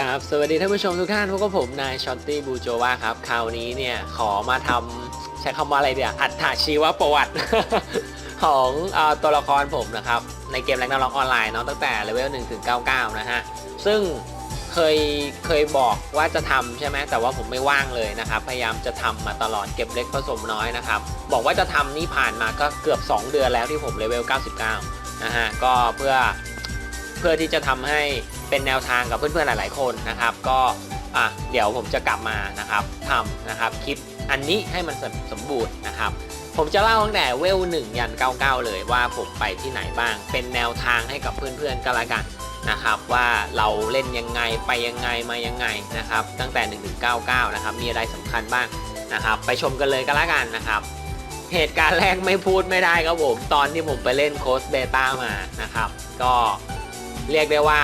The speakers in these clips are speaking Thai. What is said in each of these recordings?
กับสวัสดีท่านผู้ชมทุกท่านพบกับผมนายช็อตตี้บูโจวาครับ คราวนี้เนี่ยขอมาทำใช้คำว่าอะไรเดียวอัตถชีวประวัติ ของอตัวละครผมนะครับ ในเกมแรงดาล็อกออนไลน์เนาะตั้งแต่เลเวล1ถึง99 นะฮะ ซึ่งเคยเคยบอกว่าจะทำใช่ไหมแต่ว่าผมไม่ว่างเลยนะครับ พยายามจะทำมาตลอดเก็บเล็กผสมน้อยนะครับ บอกว่าจะทำนี่ผ่านมาก็เกือบ 2 เดือนแล้วที่ผมเลเวล99 นะฮะ ก็เพื่อ เพื่อที่จะทำให้เป็นแนวทางกับเพื่อนๆหลาย ๆ คนนะครับ ก็อะเดี๋ยวผมจะกลับมานะครับทำนะครับคลิปอันนี้ให้มันสมสมบูรณ์นะครับ ผมจะเล่าตั้งแต่เวล1ยัน99 เลยว่าผมไปที่ไหนบ้าง เป็นแนวทางให้กับเพื่อนๆก็แล้วกันนะครับว่าเราเล่นยังไงไปยังไงมายังไงนะครับ ตั้งแต่ 1 ถึง 99 นะครับ มีอะไรสำคัญบ้างนะครับ ไปชมกันเลยก็แล้วกันนะครับ เหตุการณ์แรกไม่พูดไม่ได้ครับผม ตอนที่ผมไปเล่นโค้ชเบต้ามานะครับ ก็ เรียกได้ว่า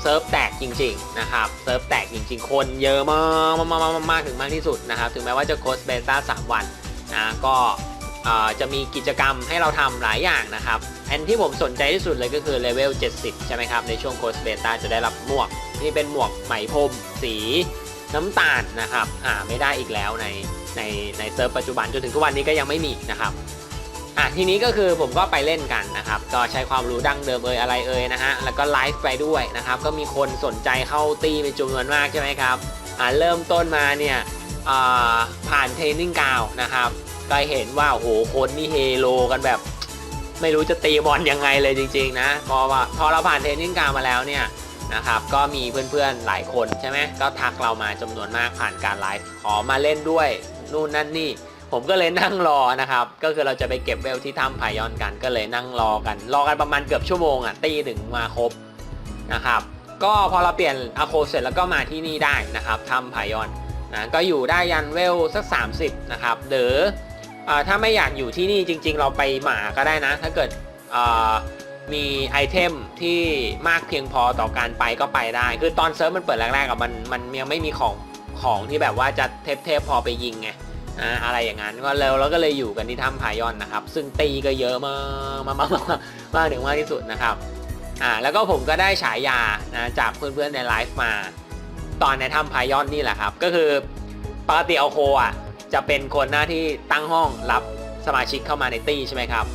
เซิร์ฟแตกจริงๆนะครับเซิร์ฟแตกจริงๆ คนเยอะมากมากมากถึงมากที่สุดนะครับ ถึงแม้ว่าจะโค้ชเบต้า3วันนะก็จะมีกิจกรรมให้เราทำหลายอย่างนะครับ อันที่ผมสนใจที่สุดเลยก็คือเลเวล 70 ใช่ไหมครับ ในช่วงโค้ชเบต้าจะได้รับหมวก นี่เป็นหมวกไหมพรมสีน้ำตาลนะครับ หาไม่ได้อีกแล้วในในในเซิร์ฟปัจจุบันจนถึงทุกวันนี้ก็ยังไม่มีนะครับ อะทีนี้ก็คือผมก็ไปเล่นกันนะครับก็ใช้ความรู้ดั้งเดิมเอ่ยอะไรเอ่ยนะฮะแล้วก็ไลฟ์ไปด้วยนะครับก็มีคนสนใจเข้าตีเป็นจำนวนมากใช่ไหมครับอ่าเริ่มต้นมาเนี่ยผ่านเทรนนิ่งกาวนะครับก็เห็นว่าโอ้โหคนนี่เฮโลกันแบบ ไม่รู้จะตีบอลยังไงเลยจริง ๆ นะพอว่าพอเราผ่านเทรนนิ่งกาวมาแล้วเนี่ยนะครับก็มีเพื่อนๆหลายคนใช่ไหมก็ทักเรามาจำนวนมากผ่านการไลฟ์ขอมาเล่นด้วยนู่นนั่นนี่ ผมก็เลยนั่งรอนะครับ ก็คือเราจะไปเก็บเวลที่ถ้ำพายอนกันก็เลยนั่งรอกัน รอกันประมาณเกือบชั่วโมงอะตีหนึ่งมาครบนะครับก็พอเราเปลี่ยนอาโคเสร็จแล้วก็มาที่นี่ได้นะครับถ้ำพายอนนะก็อยู่ได้ยันเวลสัก 30นะครับหรืออถ้าไม่อยากอยู่ที่นี่จริง ๆ เราไปหมาก็ได้นะ ถ้าเกิดมีไอเทมที่มากเพียงพอต่อการไปก็ไปได้ คือตอนเซิร์ฟมันเปิดแรกๆกับมันมันยังไม่มีของของที่แบบว่าจะเทพๆพอไปยิงไง อะไรอย่างนั้นก็แล้วเราก็เลยอยู่กันที่ถ้ำพายอนนะครับ ซึ่งตีก็เยอะมากมากมากมากมากถึงมากที่สุดนะครับอ่าแล้วก็ผมก็ได้ฉายานะจากเพื่อนๆในไลฟ์มาตอนในถ้ำพายอนนี่แหละครับ ก็คือปกติเอาโคอะจะเป็นคนหน้าที่ตั้งห้องรับสมาชิกเข้ามาในตี้ใช่ไหมครับ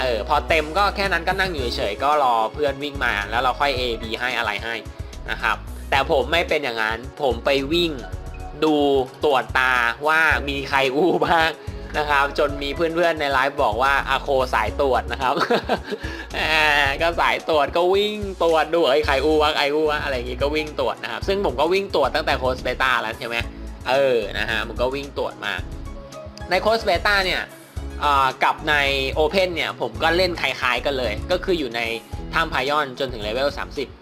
เออพอเต็มก็แค่นั้นก็นั่งอยู่เฉยๆก็รอเพื่อนวิ่งมาแล้วเราค่อย A B ให้อะไรให้นะครับแต่ผมไม่เป็นอย่างนั้นผมไปวิ่ง ดูตรวจตาว่ามีใครอู้บ้างนะครับ จนมีเพื่อนๆในไลฟ์บอกว่าอาโคสายตรวจนะครับก็สายตรวจก็วิ่งตรวจดูไอ้ใครอู้วะใครอู้วะอะไรอย่างงี้ก็วิ่งตรวจนะครับ ซึ่งผมก็วิ่งตรวจตั้งแต่โค้ชเบต้าแล้วใช่ไหมเออนะฮะมันก็วิ่งตรวจมาในโค้ชเบต้าเนี่ยกับในโอเพนเนี่ยผมก็เล่นคล้ายๆกันเลย ก็คืออยู่ในถ้ำพายอนจนถึงเลเวล30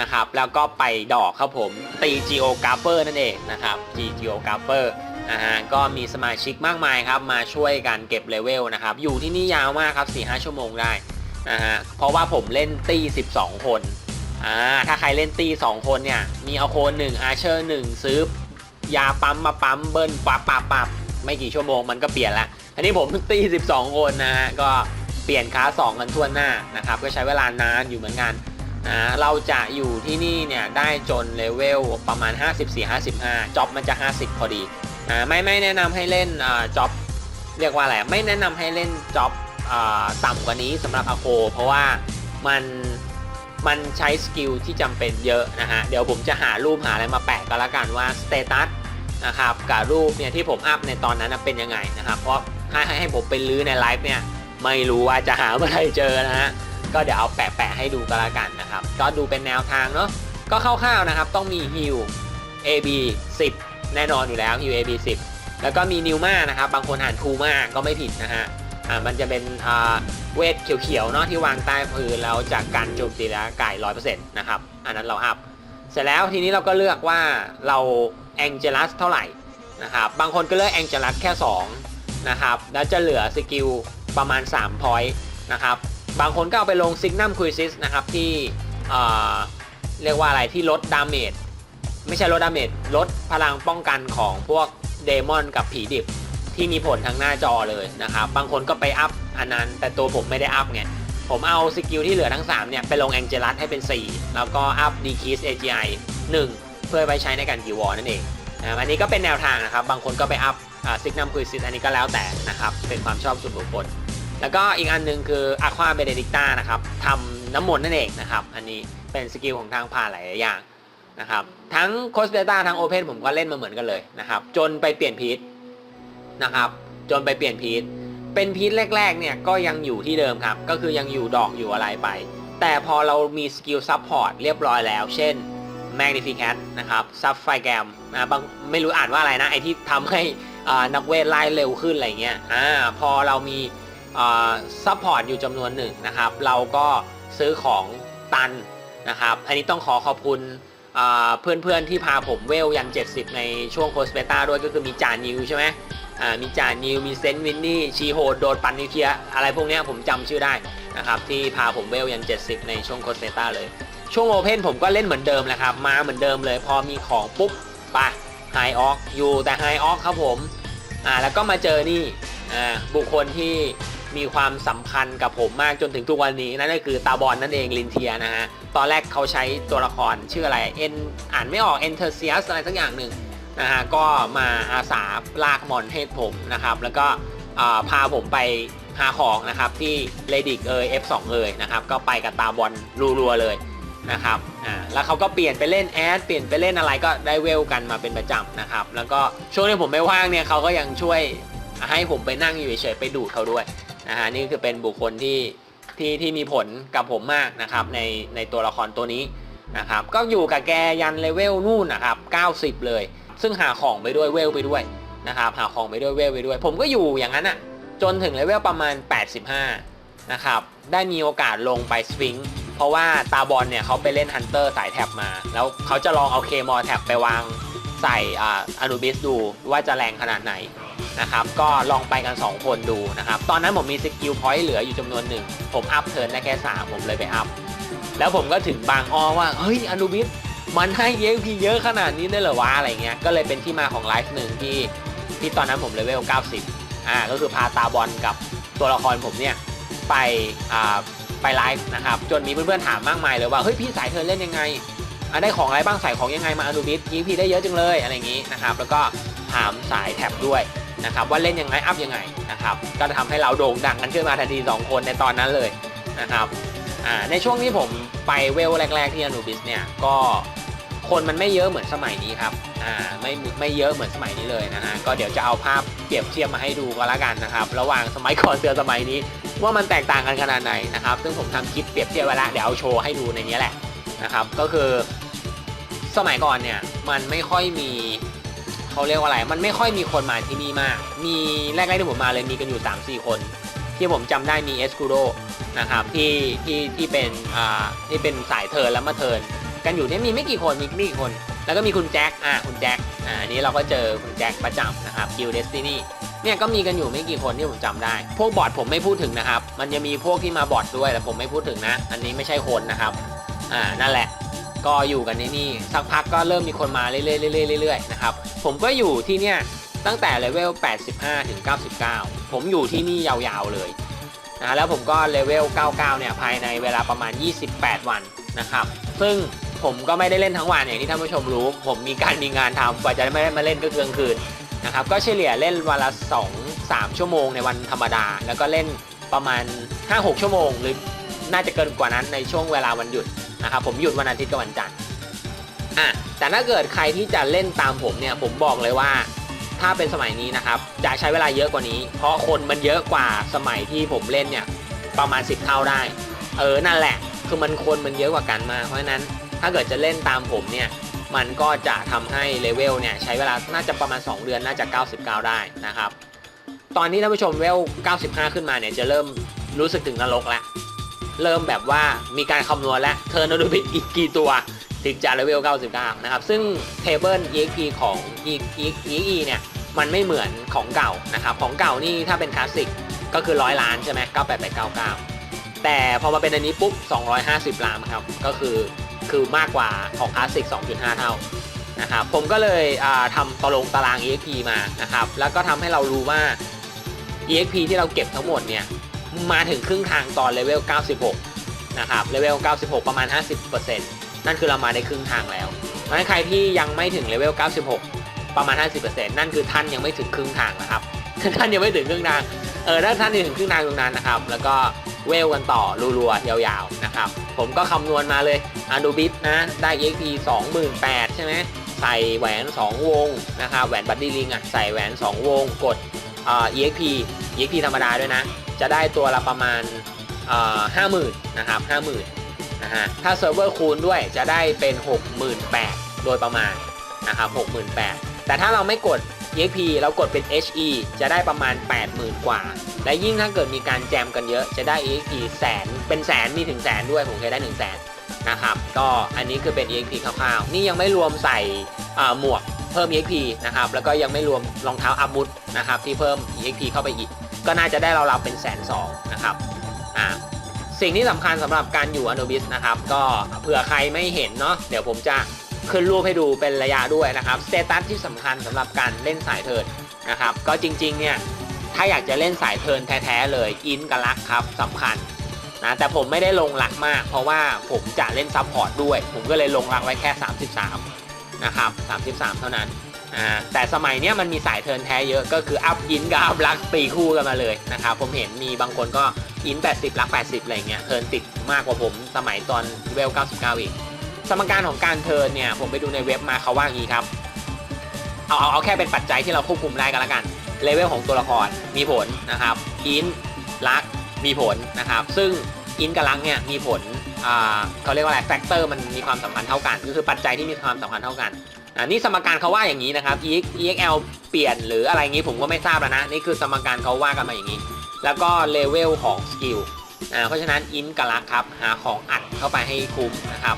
นะครับ แล้วก็ไปดอกครับผมตี Geographer นั่นเองนะครับ G Geographer นะฮะก็มีสมาชิกมากมายครับ มาช่วยกันเก็บเลเวลนะครับ อยู่ที่นี่ยาวมากครับ 4-5 ชั่วโมงได้นะฮะเพราะว่าผมเล่นตี 12 คนอ่าถ้าใครเล่นตี 2 คนเนี่ย มีเอาโคนหนึ่งอาเชอร์หนึ่งซื้อยาปั๊มมาปั๊มเบิ้ลปับปับปับไม่กี่ชั่วโมงมันก็เปลี่ยนละอันนี้ผมตี 12 คนนะฮะก็เปลี่ยนค้า2กันทั่วหน้านะครับ ก็ใช้เวลานานอยู่เหมือนกัน นะเราจะอยู่ที่นี่เนี่ยได้จนเลเวลประมาณ 54-55จ็อบมันจะ 50 พอดีนะไม่ไม่แนะนำให้เล่นจ็อบเรียกว่าอะไรไม่แนะนำให้เล่นจ็อบต่ำกว่านี้สำหรับอาโค เพราะว่ามันมันใช้สกิลที่จำเป็นเยอะนะฮะ เดี๋ยวผมจะหารูปหาอะไรมาแปะก็แล้วกันว่าสเตตัสนะครับกับรูปเนี่ยที่ผมอัพในตอนนั้นเป็นยังไงนะครับ เพราะให้ให้ให้ผมไปลื้อในไลฟ์เนี่ยไม่รู้ว่าจะหาเมื่อไหร่เจอนะฮะ ก็เดี๋ยวเอาแปะๆให้ดูก็แล้วกันนะครับ ก็ดูเป็นแนวทางเนาะก็คร่าวๆนะครับ ต้องมีฮิล AB 10 แน่นอนอยู่แล้วฮิล AB 10 แล้วก็มีนิวมานะครับ บางคนอ่านทูมาก็ไม่ผิดนะฮะอ่ามันจะเป็นอ่าเวทเขียวๆเนาะที่วางใต้พื้นแล้วจากการโจมตีแล้วไก่ร้อยเปอร์เซ็นต์นะครับอันนั้นเราอัพเสร็จแล้วทีนี้เราก็เลือกว่าเราแองเจลัสเท่าไหร่นะครับบางคนก็เลือกแองเจลัสแค่2นะครับแล้วจะเหลือสกิลประมาณ3 point นะครับ บางคนก็เอาไปลงซิกนัมคุยซิสนะครับที่เรียกว่าอะไรที่ลดดาเมจไม่ใช่ลดดาเมจลดพลังป้องกันของพวกเดมอนกับผีดิบที่มีผลทางหน้าจอเลยนะครับ บางคนก็ไปอัพอันนั้นแต่ตัวผมไม่ได้อัพไงผมเอาสกิลที่เหลือทั้ง 3 เนี่ย ไปลงแองเจลัสให้เป็น 4 แล้วก็อัพดีคิส AGI 1เพื่อไปใช้ในการกีวอร์นั่นเองนะอันนี้ก็เป็นแนวทางนะครับ บางคนก็ไปอัพซิกนัมคุยซิสอันนี้ก็แล้วแต่นะครับ เป็นความชอบส่วนบุคคล แล้วก็อีกอันหนึงคืออะควาเบเดดิกตานะครับทำน้ำมนต์นั่นเองนะครับ อันนี้เป็นสกิลของทางผ่านหลายอย่างนะครับ ทั้งโคสเ d ต้าทั้งโอเพนผมก็เล่นมาเหมือนกันเลยนะครับ จนไปเปลี่ยนพีทนะครับ จนไปเปลี่ยนพีทเป็นพีทแรก ๆ เนี่ยก็ยังอยู่ที่เดิมครับ ก็คือยังอยู่ดอกอยู่อะไรไป แต่พอเรามีสกิลซับพอร์ตเรียบร้อยแล้ว เช่น Magnificat นะครับซับไฟแกมนะบางไม่รู้อ่านว่าอะไรนะ ไอที่ทำให้นักเวทไล่เร็วขึ้นอะไรเงี้ยอ่าพอเรามี ซัพพอร์ตอยู่จำนวนหนึ่งนะครับ เราก็ซื้อของตันนะครับ อันนี้ต้องขอขอบคุณเพื่อนๆที่พาผมเวลยัน 70 ในช่วงโคสเปต้าด้วยก็คือมีจานิวใช่ไหมมีจานิว มีเซนต์วินนี่ ชีโฮโดดปันนิวเคลียอะไรพวกนี้ผมจำชื่อได้นะครับที่พาผมเวลยัน 70 ในช่วงโคสเปต้าเลย ช่วงโอเพนผมก็เล่นเหมือนเดิมแหละครับ มาเหมือนเดิมเลย พอมีของปุ๊บไปไฮออกอยู่แต่ไฮออกครับผมอ่าแล้วก็มาเจอนี่อ่าบุคคลที่ มีความสัมพันธ์กับผมมากจนถึงทุกวันนี้นั่นก็คือตาบอลนั่นเองลินเทียนะฮะตอนแรกเขาใช้ตัวละครชื่ออะไรเอ็นอ่านไม่ออกเอนเทอร์เซียสอะไรสักอย่างหนึ่งนะฮะก็มาอาสาลากมอนให้ผมนะครับ แล้วก็พาผมไปหาของนะครับที่เลดิกเอย F2 เอยนะครับก็ไปกับตาบอลรัวๆเลยนะครับอ่าแล้วเขาก็เปลี่ยนไปเล่นแอดเปลี่ยนไปเล่นอะไรก็ได้เวลกันมาเป็นประจำนะครับ แล้วก็ช่วงที่ผมไม่ว่างเนี่ยเขาก็ยังช่วยให้ผมไปนั่งอยู่เฉยๆไปดูดเขาด้วย นะฮะนี่คือเป็นบุคคลที่ที่ที่มีผลกับผมมากนะครับในในตัวละครตัวนี้นะครับก็อยู่กับแกยันเลเวลนู่นนะครับ90 เลย ซึ่งหาของไปด้วยเวลไปด้วยนะครับหาของไปด้วยเวลไปด้วย ผมก็อยู่อย่างนั้นอะจนถึงเลเวลประมาณ 85 นะครับได้มีโอกาสลงไปสฟิงเพราะว่าตาบอลเนี่ยเขาไปเล่นฮันเตอร์สายแท็บมา แล้วเขาจะลองเอาเคมอแท็บไปวาง ใส่อนูบิสดูว่าจะแรงขนาดไหนนะครับ ก็ลองไปกัน 2 คนดูนะครับ ตอนนั้นผมมีสกิลพอยต์เหลืออยู่จำนวนหนึ่ง ผมอัพเทิร์นได้แค่ 3 ผมเลยไปอัพ แล้วผมก็ถึงบางอ้อว่า เฮ้ยอนูบิสมันให้เยพีเยอะขนาดนี้ได้เหรอวะอะไรเงี้ย ก็เลยเป็นที่มาของไลฟ์หนึ่งที่ที่ตอนนั้นผมเลเวล 90 อ่า ก็คือพาตาบอลกับตัวละครผมเนี่ย ไปอ่าไปไลฟ์นะครับ จนมีเพื่อนๆถามมากมายเลยว่า เฮ้ยพี่สายเธอเล่นยังไง อะได้ของอะไรบ้างใส่ของยังไงมาอนุบิสยิงพี่ได้เยอะจังเลยอะไรอย่างนี้นะครับ แล้วก็ถามสายแท็บด้วยนะครับว่าเล่นยังไงอัพยังไงนะครับ ก็ทำให้เราโด่งดังกันขึ้นมาทันทีสองคนในตอนนั้นเลยนะครับในช่วงที่ผมไปเวลแรก ๆ ที่อนุบิสเนี่ยก็คนมันไม่เยอะเหมือนสมัยนี้ครับอ่าไม่ไม่เยอะเหมือนสมัยนี้เลยนะฮะก็เดี๋ยวจะเอาภาพเปรียบเทียบมาให้ดูก็แล้วกันนะครับ ระหว่างสมัยก่อนเสือสมัยนี้ ว่ามันแตกต่างกันขนาดไหนนะครับ ซึ่งผมทำคลิปเปรียบเทียบไว้แล้วเดี๋ยวเอาโชว์ให้ดูในนี้แหละ นะครับ ก็คือสมัยก่อนเนี่ยมันไม่ค่อยมีเขาเรียกว่าอะไร มันไม่ค่อยมีคนมาที่นี่มาก มีแรกๆที่ผมมาเลยมีกันอยู่ 3-4 คน ที่ผมจำได้มีเอสคูโดนะครับที่ที่ที่เป็นอ่าที่เป็นสายเทิร์นแล้วมาเทิร์นกันอยู่เนี่ยมีไม่กี่คนมีไม่กี่คน แล้วก็มีคุณแจ็คอ่าคุณแจ็คอ่าอันนี้เราก็เจอคุณแจ็คประจำนะครับกิลเดสตินีเนี่ยก็มีกันอยู่ไม่กี่คนที่ผมจำได้ พวกบอทผมไม่พูดถึงนะครับ มันจะมีพวกที่มาบอทด้วยแต่ผมไม่พูดถึงนะ อันนี้ไม่ใช่คนนะครับ อ่านั่นแหละ ก็อยู่กันในนี่สักพักก็เริ่มมีคนมาเรื่อยๆเรื่อยๆเรื่อยๆนะครับผมก็อยู่ที่เนี่ยตั้งแต่เลเวล 85 ถึง 99 ผมอยู่ที่นี่ยาวๆเลยนะแล้วผมก็เลเวล 99 เนี่ยภายในเวลาประมาณ 28 วันนะครับ ซึ่งผมก็ไม่ได้เล่นทั้งวันอย่างที่ท่านผู้ชมรู้ ผมมีการมีงานทำกว่าจะไม่ได้มาเล่นก็กลางคืนนะครับ ก็เฉลี่ยเล่นวันละ 2 3 ชั่วโมงในวันธรรมดา แล้วก็เล่นประมาณ 5-6 ชั่วโมง หรือน่าจะเกินกว่านั้นในช่วงเวลาวันหยุด นะครับผมหยุดวันอาทิตย์กับวันจันทร์อะแต่ถ้าเกิดใครที่จะเล่นตามผมเนี่ยผมบอกเลยว่าถ้าเป็นสมัยนี้นะครับจะใช้เวลาเยอะกว่านี้ เพราะคนมันเยอะกว่าสมัยที่ผมเล่นเนี่ยประมาณ 10 เท่าได้ เออนั่นแหละ คือมันคนมันเยอะกว่ากันมา เพราะฉะนั้นถ้าเกิดจะเล่นตามผมเนี่ยมันก็จะทำให้เลเวลเนี่ยใช้เวลาน่าจะประมาณ 2 เดือนน่าจะ 99 ได้นะครับ ตอนนี้ท่านผู้ชมเวล 95 ขึ้นมาเนี่ยจะเริ่มรู้สึกถึงนรกแล้ว เริ่มแบบว่ามีการคำนวณและเทอร์นโนบิอีกกี่ตัวถึงจะเลเวล 99 นะครับ ซึ่งเทเบิล EXP ของ EXE เนี่ย มันไม่เหมือนของเก่านะครับ ของเก่านี่ถ้าเป็นคลาสสิกก็คือ 100 ล้านใช่ไหม9899 แต่พอมาเป็นอันนี้ปุ๊บ 250 ล้านครับ ก็คือคือมากกว่าของคลาสสิก 2.5 เท่านะครับผมก็เลยทำตารางตาราง EXP มานะครับ แล้วก็ทำให้เรารู้ว่า EXP ที่เราเก็บทั้งหมดเนี่ย มาถึงครึ่งทางตอนเลเวล 96 นะครับ เลเวล 96 ประมาณ 50%นั่นคือเรามาได้ครึ่งทางแล้วเพราะฉะนั้นใครที่ยังไม่ถึงเลเวล 96 ประมาณ 50%นั่นคือท่านยังไม่ถึงครึ่งทางนะครับ ท่านยังไม่ถึงครึ่งทาง เออถ้าท่านยังถึงครึ่งทางตรงนั้นนะครับ แล้วก็เวลกันต่อรัวๆ ยาวๆ นะครับ ผมก็คำนวณมาเลยอ n ูบิ s นะ ได้ EXP 28,000ใช่ไหมใส่แหวน 2 วงนะครับ แหวนบัตตี้ลิงอะ ใส่แหวน 2 วง กดอ่า EXP EXP ธรรมดาด้วยนะ จะได้ตัวละประมาณอ่า50,000นะครับ50,000นะฮะถ้าเซิร์ฟเวอร์คูณด้วยจะได้เป็น 68,000 โดยประมาณนะครับ68,000 แต่ถ้าเราไม่กด EXP เรากดเป็น HE จะได้ประมาณ 80,000 กว่า และยิ่งถ้าเกิดมีการแจมกันเยอะจะได้ EXP แสนเป็นแสนมีถึงแสนด้วย ผมเคยได้ 1 0 0 0 0แสนนะครับก็อันนี้คือเป็น EXP คร่าวๆ นี่ยังไม่รวมใส่หมวกเพิ่ม EXP นะครับแล้วก็ยังไม่รวมรองเท้าอาบุธนะครับที่เพิ่ม EXP เข้าไปอีก ก็น่าจะได้เราเราๆเป็นแสนสองนะครับอ่าสิ่งที่สำคัญสำหรับการอยู่ Anubis นะครับ ก็เผื่อใครไม่เห็นเนาะเดี๋ยวผมจะขึ้นรูปให้ดูเป็นระยะด้วยนะครับสเตตัสที่สำคัญสำหรับการเล่นสายเทิร์นนะครับ ก็จริงๆเนี่ยถ้าอยากจะเล่นสายเทิร์นแท้ๆเลยอินกับลักครับสำคัญนะแต่ผมไม่ได้ลงหลักมาก เพราะว่าผมจะเล่นซับพอร์ตด้วย ผมก็เลยลงหลักไว้แค่ 33 นะครับ 33 เท่านั้น อ่าแต่สมัยนี้มันมีสายเทิร์นแท้เยอะก็คืออัพยินกับอัพลักตีคู่กันมาเลยนะครับผมเห็นมีบางคนก็อิน 80 ลัก 80 อะไรเงี้ยเทิร์นติดมากกว่าผมสมัยตอนเวล 99 อีก สมการของการเทิร์นเนี่ย ผมไปดูในเว็บมาเขาว่างี้ครับ เอาเอาเอาแค่เป็นปัจจัยที่เราควบคุมได้กันละกันเลเวลของตัวละครมีผลนะครับอินลักมีผลนะครับ ซึ่งอินกับลักเนี่ยมีผลเขาเรียกว่าอะไรแฟกเตอร์มันมีความสัมพันธ์เท่ากันก็คือปัจจัยที่มีความสัมพันธ์เท่ากัน อ่านี่สมการเขาว่าอย่างนี้นะครับ EX L เปลี่ยนหรืออะไรงี้ผมก็ไม่ทราบแล้วนะ นี่คือสมการเขาว่ากันมาอย่างนี้ แล้วก็เลเวลของสกิลอ่าเพราะฉะนั้นอินกับลักครับหาของอัดเข้าไปให้คุ้มนะครับ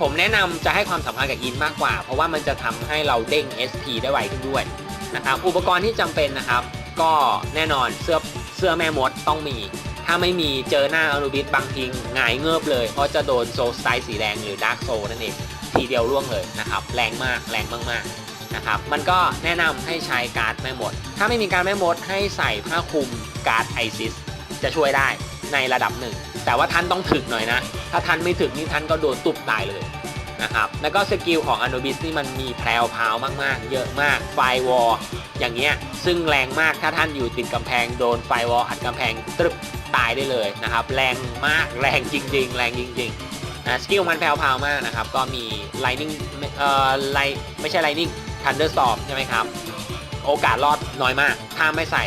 ผมแนะนำจะให้ความสำคัญกับอินมากกว่า เพราะว่ามันจะทำให้เราเด้ง SP ได้ไวขึ้นด้วยนะครับอุปกรณ์ที่จำเป็นนะครับ ก็แน่นอนเสื้อเสื้อแม่มดต้องมี ถ้าไม่มีเจอหน้าอนุบิสบางทีหงายเงือบเลย เพราะจะโดนโซสไตล์สีแดงหรือดาร์กโซนั่นเอง ทีเดียวร่วงเลยนะครับแรงมากแรงมากๆนะครับมันก็แนะนำให้ใช้การ์ดแม่มด ถ้าไม่มีการแม่มดให้ใส่ผ้าคลุมการ์ดไอซิสจะช่วยได้ในระดับหนึ่ง แต่ว่าท่านต้องถึกหน่อยนะ ถ้าท่านไม่ถึกนี่ท่านก็โดนตุบตายเลยนะครับแล้วก็สกิลของอ n น b i s นี่มันมีแพรวพาวมากๆ เยอะมากไฟวอลอย่างเงี้ยซึ่งแรงมากถ้าท่านอยู่ติดกำแพงโดนไฟวอลอัดกำแพงตรึบตายได้เลยนะครับ แรงมากแรงจริง ๆ แรงจริง ๆ นะสกิลมันแพรวพราวมากนะครับ ก็มี lightning เอ่อไลไม่ใช่ lightning thunderstorm ใช่ไหมครับ โอกาสรอดน้อยมาก ถ้าไม่ใส่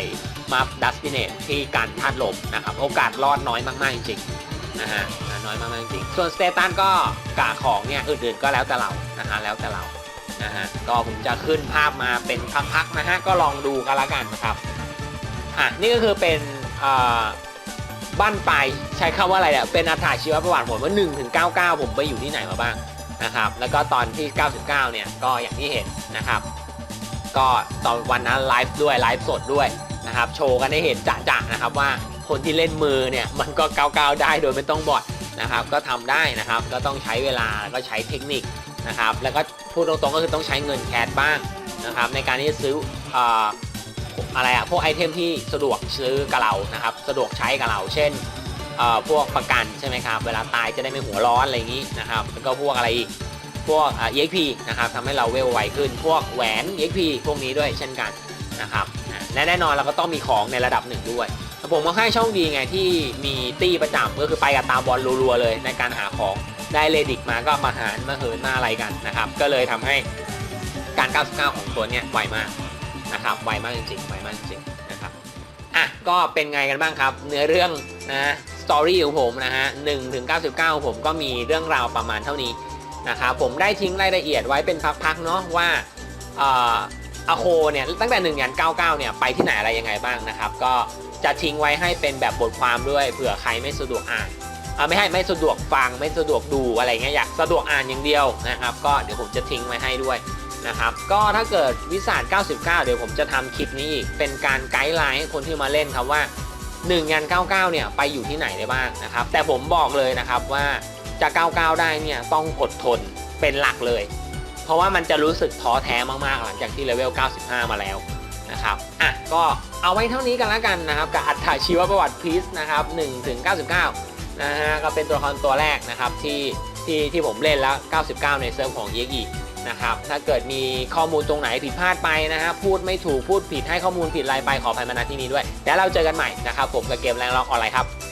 มาดัสติเนตที่การธาตุลมนะครับ โอกาสรอดน้อยมากๆจริงๆนะฮะน้อยมากๆจริง ส่วนสเตตันก็กาของเนี่ยอื่นๆก็แล้วแต่เรานะฮะแล้วแต่เรานะฮะก็ผมจะขึ้นภาพมาเป็นพักๆนะฮะก็ลองดูกันละกันนะครับอะนี่ก็คือเป็นอ่า บ้านปลายใช้คำว่าอะไรเนี่ยเป็นอาถรรพ์ชีวประวัติผมว่า1ถึง99 ผมไปอยู่ที่ไหนมาบ้างนะครับแล้วก็ตอนที่ 99 เนี่ยก็อย่างที่เห็นนะครับ ก็ตอนวันนั้นไลฟ์ด้วยไลฟ์สดด้วยนะครับโชว์กันให้เห็นจ่ะๆนะครับว่าคนที่เล่นมือเนี่ยมันก็ก้าวๆได้โดยไม่ต้องบอดนะครับก็ทำได้นะครับก็ต้องใช้เวลาแล้วก็ใช้เทคนิคนะครับแล้วก็พูดตรงๆก็คือต้องใช้เงินแคชบ้างนะครับในการที่จะซื้อเอะไรอะพวกไอเทมที่สะดวกซื้อกับเรานะครับ สะดวกใช้กับเรา เช่นเอ่อพวกประกันใช่ไหมครับ เวลาตายจะได้ไม่หัวร้อนอะไรอย่างนี้นะครับ แล้วก็พวกอะไรอีก พวกอ่า EXP นะครับทำให้เราเวลไวขึ้น พวกแหวน EXP พวกนี้ด้วยเช่นกันนะครับ และแน่นอนเราก็ต้องมีของในระดับหนึ่งด้วย ผมก็ให้โช่องดีไงที่มีตี้ประจำก็คือไปกับตาบอลรัวๆเลยในการหาของ ได้เลดิกมาก็มาหารมาเหินมาอะไรกันนะครับ ก็เลยทำให้การ 99 ของตัวเนี้ยไวมาก นะครับไวมากจริงๆไวมากจริงๆนะครับอะก็เป็นไงกันบ้างครับ เนื้อเรื่องนะสตอรี่ของผมนะฮะ1ถึง99ของผมก็มีเรื่องราวประมาณเท่านี้นะครับผมได้ทิ้งรายละเอียดไว้เป็นพักๆเนาะว่าเอ่ออโคเนี่ยตั้งแต่1ยัน99เนี่ยไปที่ไหนอะไรยังไงบ้างนะครับก็จะทิ้งไว้ให้เป็นแบบบทความด้วยเผื่อใครไม่สะดวกอ่านอ่าไม่ให้ไม่สะดวกฟังไม่สะดวกดูอะไรเงี้ยอยากสะดวกอ่านอย่างเดียวนะครับ ก็เดี๋ยวผมจะทิ้งไว้ให้ด้วย นะครับ ก็ถ้าเกิดวิสาท99 เดี๋ยวผมจะทำคลิปนี้อีก เป็นการไกด์ไลน์ให้คนที่มาเล่นครับว่า1ยัน99 เนี่ยไปอยู่ที่ไหนได้บ้างนะครับ แต่ผมบอกเลยนะครับว่าจะ99 ได้เนี่ยต้องอดทนเป็นหลักเลย เพราะว่ามันจะรู้สึกท้อแท้มากๆ หลังจากที่เลเวล 95 มาแล้วนะครับ อะ ก็เอาไว้เท่านี้กันแล้วกันนะครับ กับอัตถาชีวประวัติพีซนะครับ1ถึง99 นะฮะ ก็เป็นตัวละครตัวแรกนะครับที่ที่ที่ผมเล่นแล้ว 99 ในเซิร์ฟของ EXE นะครับถ้าเกิดมีข้อมูลตรงไหนผิดพลาดไปนะฮะพูดไม่ถูกพูดผิดให้ข้อมูลผิดอะไรไปขออภัยมาณที่นี้ด้วย แล้วเราเจอกันใหม่นะครับผมกับเกมแรงล็อกออนไลน์ครับ